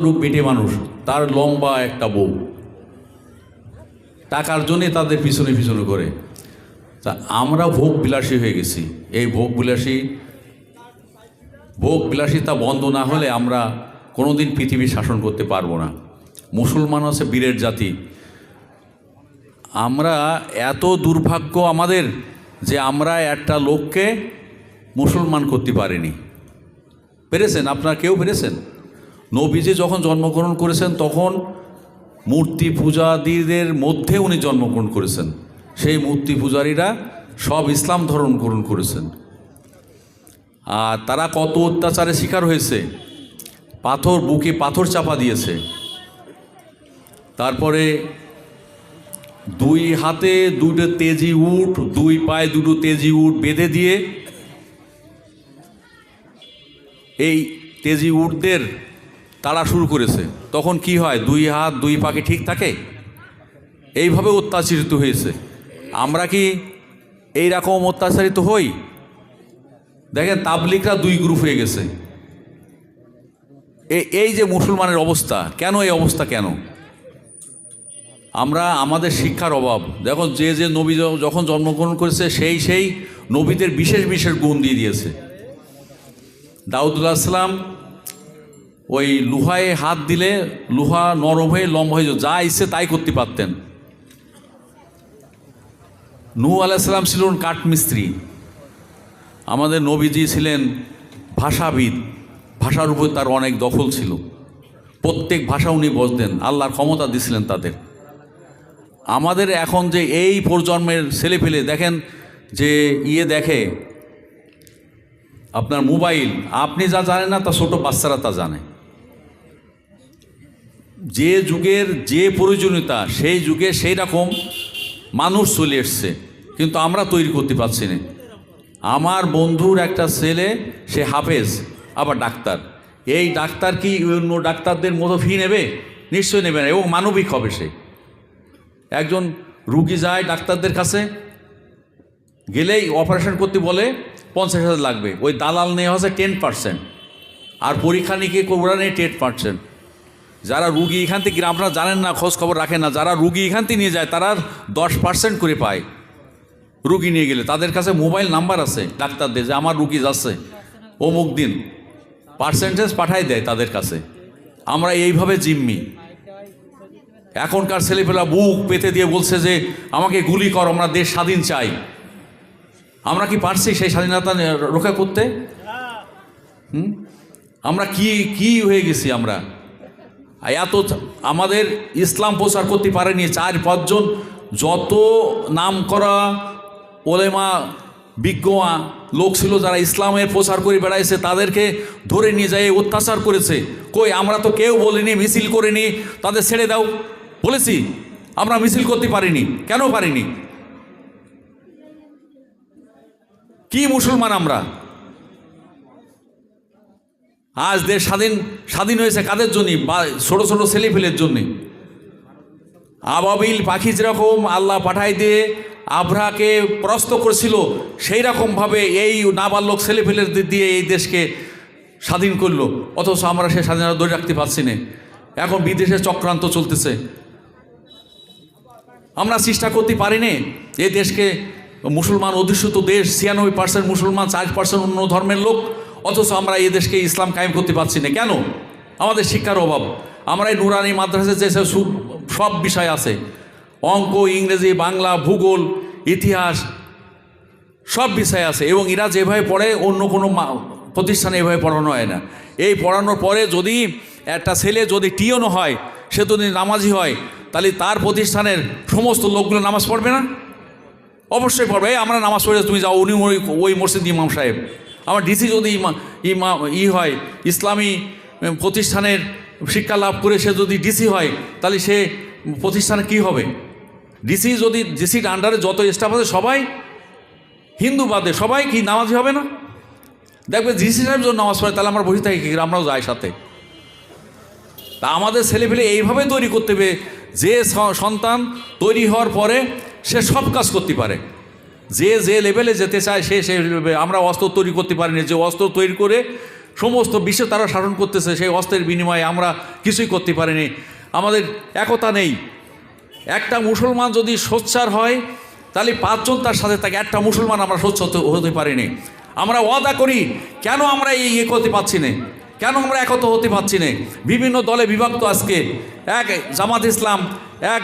রূপ বেটে মানুষ, তার লম্বা একটা বউ। টাকার জন্যে তাদের পিছনে পিছনে করে। তা আমরা ভোগ বিলাসী হয়ে গেছি। এই ভোগ বিলাসী ভোগ বিলাসিতা বন্ধ না হলে আমরা কোনোদিন পৃথিবী শাসন করতে পারব না। মুসলমান হচ্ছে বীরের জাতি। আমরা এত দুর্ভাগ্য আমাদের যে আমরা একটা লোককে মুসলমান করতে পারিনি। পেরেছেন? আপনারা কেউ পেরেছেন? নবীজি যখন জন্মগ্রহণ করেছেন, তখন মূর্তি পূজাদীদের মধ্যে উনি জন্মগ্রহণ করেছেন। সেই মূর্তি পূজারীরা সব ইসলাম ধরন গ্রহণ করেছেন। আর তারা কত অত্যাচারের শিকার হয়েছে। পাথর বুকে পাথর চাপা দিয়েছে। তারপরে দুই হাতে দুটো তেজি উট, দুই পায়ে দুটো তেজি উট বেঁধে দিয়ে এই তেজি উটদের তাড়া শুরু করেছে। তখন কি হয়? দুই হাত, দুই পাখি ঠিক থাকে? এইভাবে অত্যাচারিত হয়েছে। আমরা কি এই রকম অত্যাচারিত হই? দেখেন তাবলিকরা দুই গ্রুপ হয়ে গেছে। এই যে মুসলমানের অবস্থা, কেন এই অবস্থা কেন? আমরা, আমাদের শিক্ষার অভাব। দেখো, যে যে নবী যখন জন্মগ্রহণ করেছে, সেই সেই নবীদের বিশেষ বিশেষ গুণ দিয়ে দিয়েছে। দাউদুল্লাহ সালাম ওই লুহায় হাত দিলে লুহা নরম হয়ে লম্বা হয়ে যা ইচ্ছে তাই করতে পারতেন। নূ আলাইসাল্লাম ছিলেন কাঠমিস্ত্রি। আমাদের নবীজি ছিলেন ভাষাবিদ। ভাষার উপর তার অনেক দখল ছিল। প্রত্যেক ভাষা উনি বসতেন আল্লাহর ক্ষমতা দিছিলেন তাদের। আমাদের এখন যে এই প্রজন্মের ছেলেপেলে, দেখেন যে ইয়ে দেখে, আপনার মোবাইল, আপনি যা জানেন না, তা ছোটো বাচ্চারা তা জানে। যে যুগের যে প্রয়োজনীয়তা, সেই যুগে সেই রকম মানুষ চলে এসছে, কিন্তু আমরা তৈরি করতে পারছি না। আমার বন্ধুর একটা ছেলে, সে হাফেজ, আবার ডাক্তার। এই ডাক্তার কি অন্য ডাক্তারদের মতো ফি নেবে? নিশ্চয়ই নেবে না, এবং মানবিক হবে সে। একজন রুগী যায় ডাক্তারদের কাছে, গেলেই অপারেশন করতে বলে, পঞ্চাশ হাজার লাগবে। ওই দালাল নেওয়া হচ্ছে টেন পার্সেন্ট আর পরীক্ষা নিকে ওরা নেই টেন পার্সেন্ট যারা রুগী এখান থেকে, আপনারা জানেন না, খোঁজ খবর রাখেন না, যারা রুগী এখান থেকে নিয়ে যায়, তারা দশ পার্সেন্ট করে পায় রুগী নিয়ে গেলে। তাদের কাছে মোবাইল নাম্বার আছে ডাক্তারদের যে, আমার রুগী যাচ্ছে, অমুক দিন পার্সেন্টেজ পাঠাই দেয় তাদের কাছে। আমরা এইভাবে জিম্মি। এখনকার ছেলেপেলা বুক পেতে দিয়ে বলছে যে, আমাকে গুলি কর, আমরা দেশ স্বাধীন চাই। আমরা কি পারছি সেই স্বাধীনতা রক্ষা করতে? হুম? আমরা কি কি হয়ে গেছি আমরা? এত আমাদের ইসলাম প্রচার করতে পারেনি চার পাঁচজন। যত নাম করা ওলেমা বিজ্ঞ লোক ছিল যারা ইসলামের প্রচার করে বেড়াইছে, তাদেরকে ধরে নিয়ে যায়, অত্যাচার করেছে। কই, আমরা তো কেউ বলিনি, মিছিল করিনি, তাদের ছেড়ে দাও। বলেছি, আমরা মিছিল করতে পারিনি। কেন পারিনি? কি মুসলমান আমরা? আজ দেশ স্বাধীন স্বাধীন হয়েছে কাদের জন্য? বা ছোট ছোট ছেলেফেলের জন্যে। আবাবিল পাখি যেরকম আল্লাহ পাঠাই দিয়ে আভ্রাকে প্রস্ত করেছিল সেই রকমভাবে এই নাবালক ছেলেফেলের দিয়ে এই দেশকে স্বাধীন করল। অথচ আমরা সে স্বাধীনতা ধরে রাখতে পারছি না। এখন বিদেশে চক্রান্ত চলতেছে। আমরা চেষ্টা করতে পারিনি এই দেশকে মুসলমান অধিষ্ঠিত দেশ, ছিয়ানব্বই পার্সেন্ট মুসলমান, চার পার্সেন্ট অন্য ধর্মের লোক অথচ আমরা এই দেশকে ইসলাম কায়েম করতে পারছি না। কেন? আমাদের শিক্ষার অভাব। আমরা এই নুরানি মাদ্রাসা যে সব বিষয় আছে, অঙ্ক, ইংরেজি, বাংলা, ভূগোল, ইতিহাস, সব বিষয় আছে এবং এরা যেভাবে পড়ে, অন্য কোনো প্রতিষ্ঠানে এভাবে পড়ানো হয় না। এই পড়ানোর পরে যদি একটা ছেলে যদি টিয়নো হয়, সে যদি নামাজি হয়, তাহলে তার প্রতিষ্ঠানের সমস্ত লোকগুলো নামাজ পড়বে না? অবশ্যই পড়বে। আমরা নামাজ পড়ে তুমি যাও, উনি ওই ওই মসজিদ ইমাম সাহেব। আমার ডিসি যদি ইমা ই হয়, ইসলামী প্রতিষ্ঠানের শিক্ষা লাভ করে সে যদি ডিসি হয়, তাহলে সে প্রতিষ্ঠানে কি হবে? ডিসি যদি ডিসির আন্ডারে যত স্টাফ আছে, সবাই হিন্দু বাদে, সবাই কি নামাজি হবে না? দেখবে ডিসি সাহেব যদি নামাজ পড়ে, তাহলে আমরা বসে থাকি, কি, আমরাও যাই সাথে। তা আমাদের ছেলেপেলে এইভাবে তৈরি করতে হবে, যে সন্তান তৈরি হওয়ার পরে সে সব কাজ করতে পারে। যে যে লেভেলে যেতে চায়, সে সেই এ- আমরা অস্ত্র তৈরি করতে পারি পারিনি। যে অস্ত্র তৈরি করে সমস্ত বিশ্ব তারা শাসন করতেছে, সেই অস্ত্রের বিনিময়ে আমরা কিছুই করতে পারিনি। আমাদের একতা নেই। একটা মুসলমান যদি সোচ্চার হয়, তাহলে পাঁচজন তার সাথে থাকে। একটা মুসলমান আমরা হতে- হতে পারিনি। আমরা ওয়াদা করি, কেন আমরা এই ইয়ে করতে পারছি না? কেন আমরা একত হতে পারছি না? বিভিন্ন দলে বিভক্ত আজকে। এক জামাত ইসলাম, এক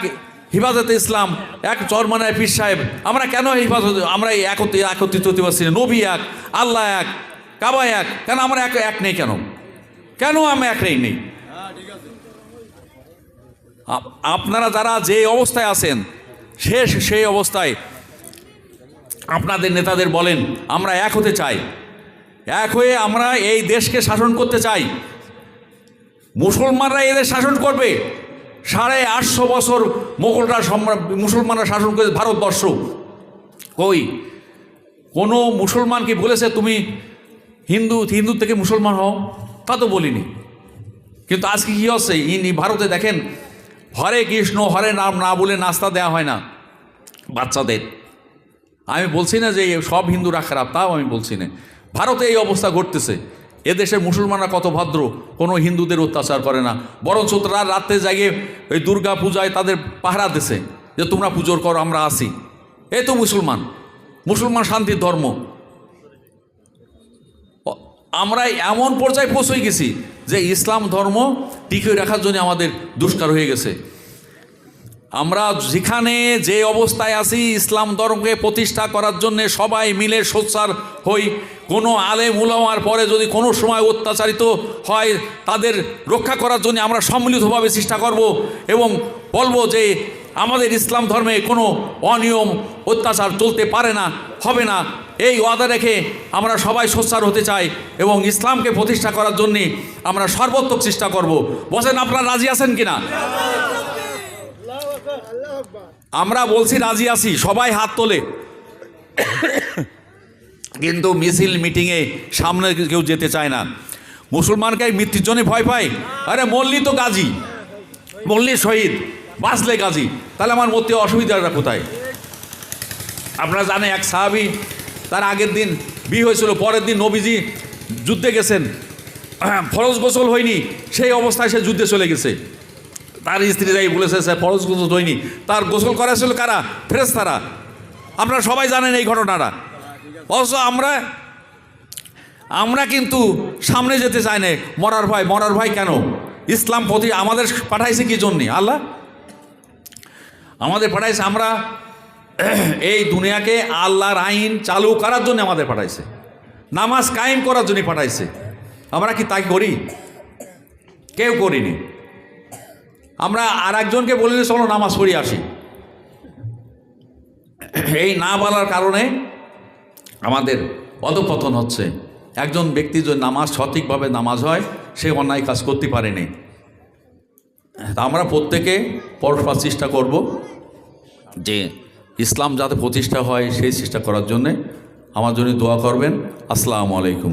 হিফাজতে ইসলাম, এক চরমানায় পীর সাহেব, আমরা কেন হিফাজত, আমরা এই একত্রিত হতে পারছি নবী এক, আল্লাহ এক, কাবা এক, কেন আমরা এক এক নেই কেন? কেন আমরা এক নেই? নেই। আপ- আপনারা যারা যে অবস্থায় আছেন, শেষ সেই অবস্থায় আপনাদের নেতাদের বলেন, আমরা এক হতে চাই। এক হয়ে আমরা এই দেশকে শাসন করতে চাই। মুসলমানরা এদের শাসন করবে। সাড়ে আটশো বছর মোগলরা সম্রাট, মুসলমানরা শাসন করেছে ভারতবর্ষ। কই? কোনো মুসলমান কি বলেছে তুমি হিন্দু হিন্দু থেকে মুসলমান হও? তা তো বলিনি। কিন্তু আজকে কী হচ্ছে? ইনি ভারতে দেখেন, হরে কৃষ্ণ, হরে নাম না বলে নাস্তা দেওয়া হয় না বাচ্চাদের। আমি বলছি না যে সব হিন্দুরা খারাপ, তাও আমি বলছি না। ভারতে এই অবস্থা ঘটতেছে। এদেশের মুসলমানরা কত ভদ্র, কোনো হিন্দুদের অত্যাচার করে না। বরঞ্চ তারা রাত্রে জাগিয়ে ওই দুর্গা পূজায় তাদের পাহারা দিছে যে, তোমরা পুজোর করো, আমরা আসি। এই তো মুসলমান। মুসলমান শান্তির ধর্ম। আমরা এমন পর্যায়ে পৌঁছে গেছি যে, ইসলাম ধর্ম টিকিয়ে রাখার জন্য আমাদের দুষ্কার হয়ে গেছে। আমরা যেখানে যে অবস্থায় আছি, ইসলাম ধর্মকে প্রতিষ্ঠা করার জন্য সবাই মিলে সোচ্চার হই। কোনো আলেম উলামার পরে যদি কোনো সময় অত্যাচারিত হয়, তাদের রক্ষা করার জন্য আমরা সম্মিলিতভাবে চেষ্টা করব এবং বলব যে আমাদের ইসলাম ধর্মে কোনো অনিয়ম, অত্যাচার চলতে পারে না, হবে না। এই ওয়াদা রেখে আমরা সবাই সোচ্চার হতে চাই এবং ইসলামকে প্রতিষ্ঠা করার জন্যে আমরা সর্বোত্তক চেষ্টা করব। বসেন, আপনারা রাজি আছেন কিনা? আমরা বলছি রাজি আছি, সবাই হাত তোলে। কিন্তু মিছিল মিটিংয়ে সামনে কেউ যেতে চায় না। মুসলমানকে মৃত্যুর জন্য ভয় পায়। আরে মল্লি তো গাজী। মল্লি শহীদ। বাঁচলে গাজী। তাহলে আমার মধ্যে অসুবিধাটা কোথায়? আপনারা জানেন, এক সাহাবি, তার আগের দিন বিয়ে হয়েছিল, পরের দিন নবীজি যুদ্ধে গেছেন। ফরজ গোসল হয়নি, সেই অবস্থায় সে যুদ্ধে চলে গেছে। তার স্ত্রী যাই বলেছে, সে ফরজ গোসল হয়নি। তার গোসল করেছিল কারা? ফ্রেস তারা আপনারা সবাই জানেন এই ঘটনাটা। অথচ আমরা আমরা কিন্তু সামনে যেতে চাই না। মরার ভয় মরার ভয় কেন? ইসলাম প্রতি আমাদের পাঠাইছে কি জন্যে? আল্লাহ? আমাদের পাঠাইছে, আমরা এই দুনিয়াকে আল্লাহর আইন চালু করার জন্য আমাদের পাঠাইছে। নামাজ কায়েম করার জন্য পাঠাইছে। আমরা কি তাই করি? কেউ করিনি। আমরা আর একজনকে বলে দিলে চলো নামাজ পড়ি, আসি। এই না বলার কারণে আমাদের অধপতন হচ্ছে। একজন ব্যক্তি যদি নামাজ সঠিকভাবে নামাজ হয়, সে অন্যায় কাজ করতে পারেনি। আমরা প্রত্যেকে পরস্পর চেষ্টা করব যে ইসলাম যাতে প্রতিষ্ঠা হয়, সেই চেষ্টা করার জন্যে। আমার জন্য দোয়া করবেন। আসসালামু আলাইকুম।